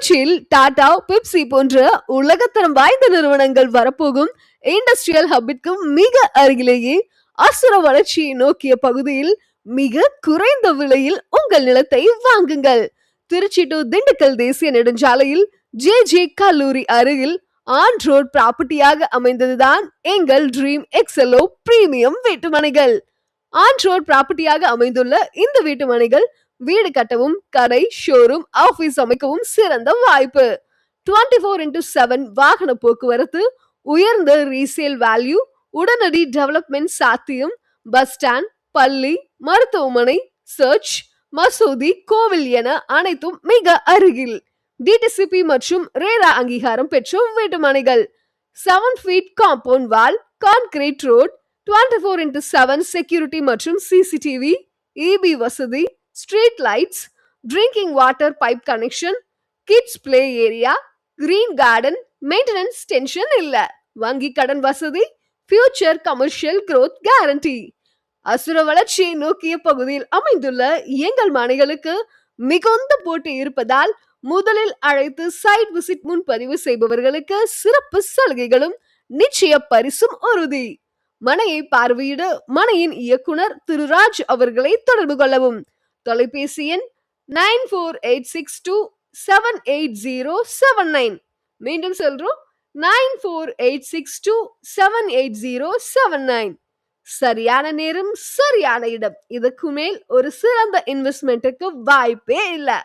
திருச்சியில் டாடா பிப்சி போன்ற உலகத்தரம் வாய்ந்த நிறுவனங்கள் வரப்போகும் இண்டஸ்ட்ரியல் ஹப்பிற்கு மிக அருகிலேயே அசுர வளர்ச்சியை நோக்கிய பகுதியில் மிக குறைந்த விலையில் உங்கள் நிலத்தை வாங்குங்கள். திருச்சி டு திண்டுக்கல் தேசிய நெடுஞ்சாலையில் ஜே ஜே கல்லூரி அருகில் ஆன் ரோட் ப்ராப்பர்ட்டியாக அமைந்ததுதான் எங்கள் ட்ரீம் எக்ஸலோ பிரீமியம் வீட்டுமனைகள் ஆன் ரோட் ப்ராப்பர்ட்டியாக அமைந்துள்ள இந்த வீட்டுமனைகள் வீடு கட்டவும் கடை ஷோரூம் ஆபீஸ் அமைக்கவும் சிறந்த வாய்ப்பு. 24 ஃபோர் இன்டூ செவன் வாகன போக்குவரத்து உயர்ந்த ரீசேல் வேல்யூ உடனடி டெவலப்மெண்ட் சாத்தியம். பஸ் ஸ்டாண்ட் பள்ளி மருத்துவமனை சர்ச் மசூதி கோவில் என அனைத்தும் மிக அருகில். டிடிசிபி மற்றும் ரேரா அங்கீகாரம் பெற்ற வீட்டுமனைகள் seven feet compound wall concrete road 24 four into seven security மற்றும் சிசிடிவி இபி வசதி street lights drinking water pipe connection kids play area green garden maintenance tension இல்ல. வங்கி கடன் வசதி ஃபியூச்சர் கமர்ஷியல் growth கேரண்டி அசுர வளர்ச்சியை நோக்கிய பகுதியில் அமைந்துள்ள எங்கள் மனைகளுக்கு மிகுந்த போட்டி இருப்பதால் முதலில் அழைத்து சைட் விசிட் முன்பதிவு செய்பவர்களுக்கு சிறப்பு சலுகைகளும் நிச்சய பரிசும் உறுதி. மனையை பார்வையிட மனையின் இயக்குனர் திரு ராஜ் அவர்களை தொடர்பு கொள்ளவும். தொலைபேசி எண் nine four eight six two seven eight zero seven nine. மீண்டும் சொல்றோம் nine four eight six two seven eight zero seven nine. சரியான நேரம் சரியான இடம். இதுக்கு மேல் ஒரு சிறந்த இன்வெஸ்ட்மெண்ட்டுக்கு வாய்ப்பே இல்லை.